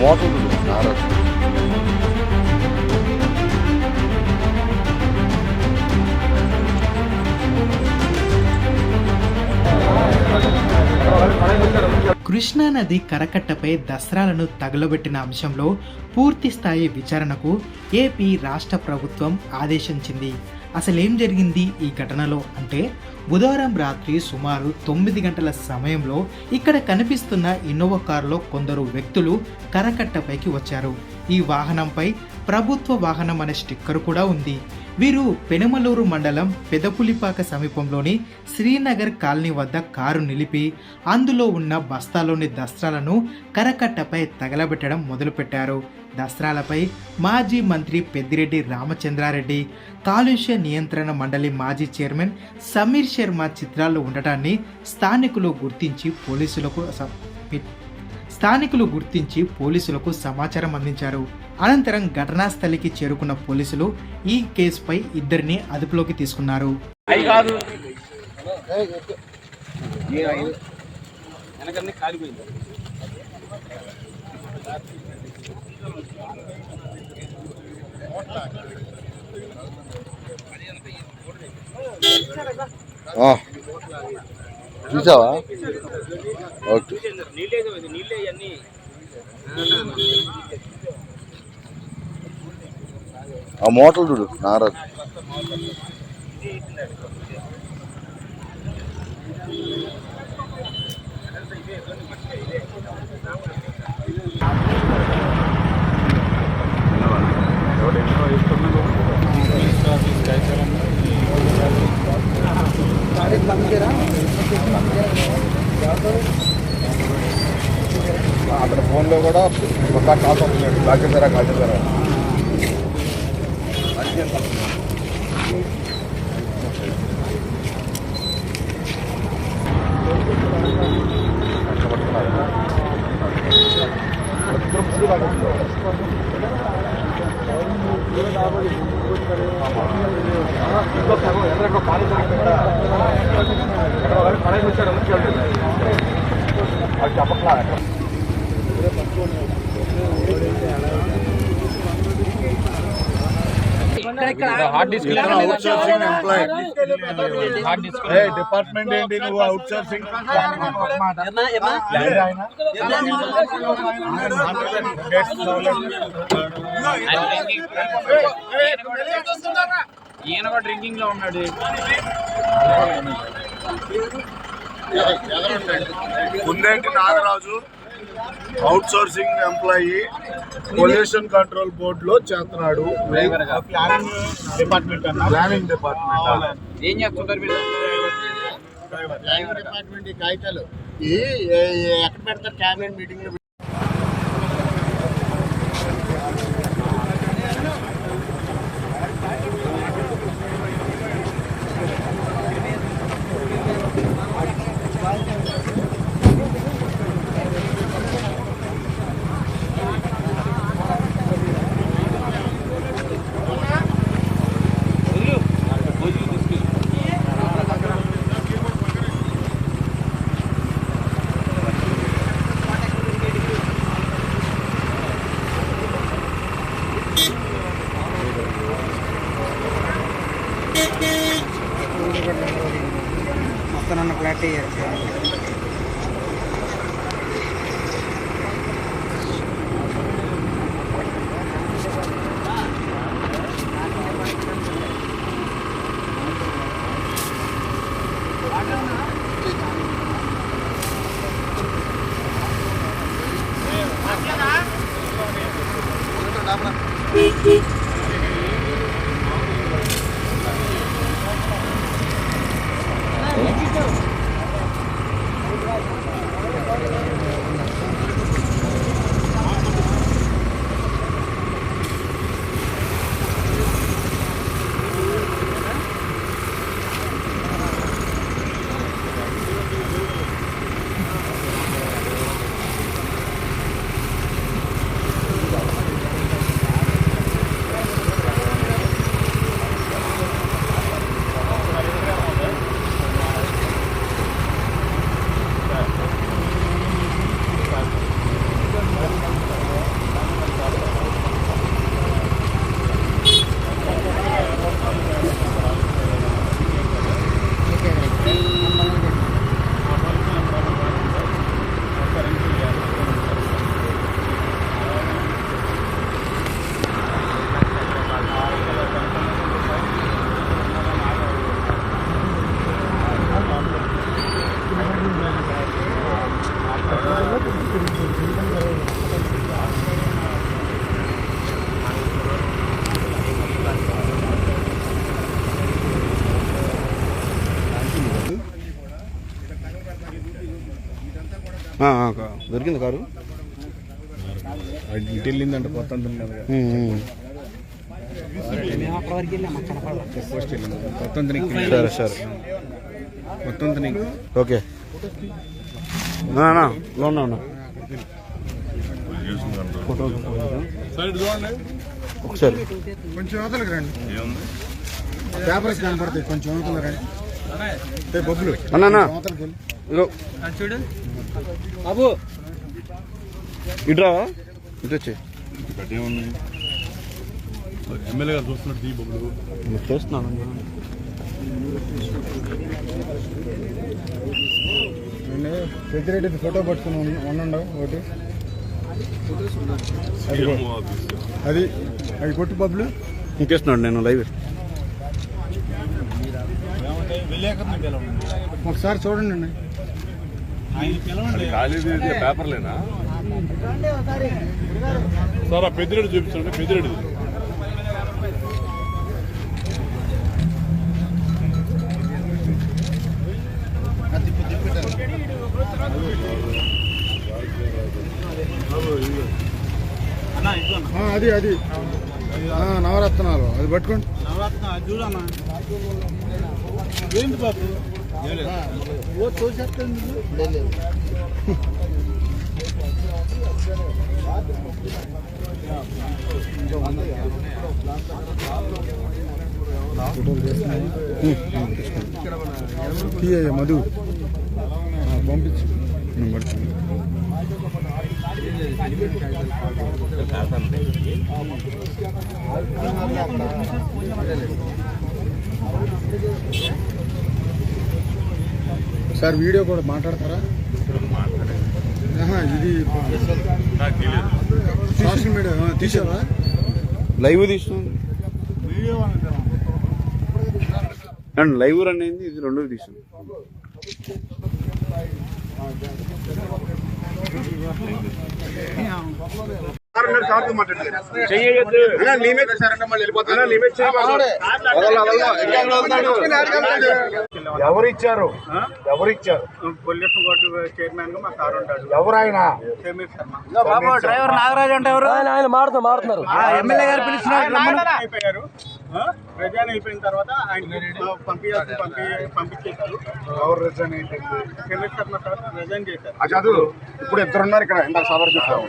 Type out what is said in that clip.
Motor నారదు కృష్ణానది కరకట్టపై దసరాలను తగులబెట్టిన అంశంలో పూర్తి స్థాయి విచారణకు ఏపీ రాష్ట్ర ప్రభుత్వం ఆదేశించింది. అసలేం జరిగింది ఈ ఘటనలో అంటే బుధవారం రాత్రి సుమారు తొమ్మిది గంటల సమయంలో ఇక్కడ కనిపిస్తున్న ఇన్నోవా కారులో కొందరు వ్యక్తులు కరకట్టపైకి వచ్చారు. ఈ వాహనంపై ప్రభుత్వ వాహనం అనే స్టిక్కర్ కూడా ఉంది. వీరు పెనమలూరు మండలం పెదపులిపాక సమీపంలోని శ్రీనగర్ కాలనీ వద్ద కారు నిలిపి అందులో ఉన్న బస్తాలోని దస్త్రాలను కరకట్టపై తగలబెట్టడం మొదలుపెట్టారు. దస్త్రాలపై మాజీ మంత్రి పెద్దిరెడ్డి రామచంద్రారెడ్డి కాలుష్య నియంత్రణ మండలి మాజీ చైర్మన్ సమీర్ శర్మ చిత్రాలు ఉండటాన్ని స్థానికులు గుర్తించి పోలీసులకు స్థానికులు గుర్తించి పోలీసులకు సమాచారం అందించారు. అనంతరం ఘటనా స్థలికి చేరుకున్న పోలీసులు ఈ కేసుపై ఇద్దరిని అదుపులోకి తీసుకున్నారు. చూసావా? ఓకే. నీళ్ళే నీళ్ళే ఇవన్నీ ఆ మోటార్ చూడు నారదు అతని ఫోన్లో కూడా ఒక కాల్ వస్తున్నాడు కాల్ చేశారా కాల్ చేశారా అది చెప్పట్లా hard disk outsourcing employee hard disk department ఏంటి నువ్వు అవుట్ సోర్సింగ్ ఈయన డ్రింకింగ్లో ఉన్నాడు Kundeti Nagaraju outsourcing employee pollution control board లో చేస్తున్నాడు. డిపార్ట్మెంట్ ప్లానింగ్ డిపార్ట్మెంట్ ఏం చేస్తుంటారు డిపార్ట్మెంట్ ఈ కాగితాలు ఈ ఎక్కడ పెడతారు? క్యాబినెట్ మీటింగ్ செம்ம கிளாரிட்டியாக இருக்குது దొరికింది కారు? ఇటు వెళ్ళిందంటే కొత్త కదా. సరే ఓకే. లోన్ ఉన్నా ఒకసారి. కొంచెం అవతలకి రండి. పేపర్స్ కనపడతాయి కొంచెం రండి. బొబ్బులు. అన్నా చూడు. బాబు. ఇటురా ఇటు వచ్చి. ఎమ్మెల్యే గారు చూస్తున్నట్టు ఈ బొబ్బులు చేస్తున్నాను. నేను పెద్దిరెడ్డి ఫోటో పట్టుకుని ఉండండి ఒకటి. అది అది కొట్టు బొబ్బులు ఇంకేస్తున్నాడు నేను లైవ్. ఒకసారి చూడండి అండి పేపర్లేనా? సార్ ఆ పెద్దిరెడ్డి చూపించండి పెద్దిరెడ్డి. ఆ, అది అది. ఆ, నవరత్నాలు. అది పట్టుకోండి తీయ మధు ఆ, పంపించు నేను పడుతుంది సార్ వీడియో కూడా మాట్లాడతారా? ఇది సోషల్ మీడియా తీసావా? లైవ్ తీస్తున్నాను అండ్ లైవ్ రన్ అయింది ఇది రెండు తీసాను. ఎవరు ఇచ్చారు ఎవరు ఇచ్చారు పొల్యూషన్ బోర్డు చైర్మన్గా మా సార్ ఉంటాడు ఎవరు ఆయన డ్రైవర్ నాగరాజ్ అంటే ఎవరు ఆయన మారుతున్నారు మారుతున్నారు ఎమ్మెల్యే గారు అయిపోయారు ఆ? రిజైన్ అయిపోయిన తర్వాత ఆయన పంపించాల్సి పంపి పంపించేశారు ఎవరు రిజైన్ అయిపోయింది కెమిస్టర్ సార్ రిజైన్ చేశారు ఇప్పుడు ఇద్దరు ఉన్నారు ఇక్కడ ఇందాక సార్ చెప్పాము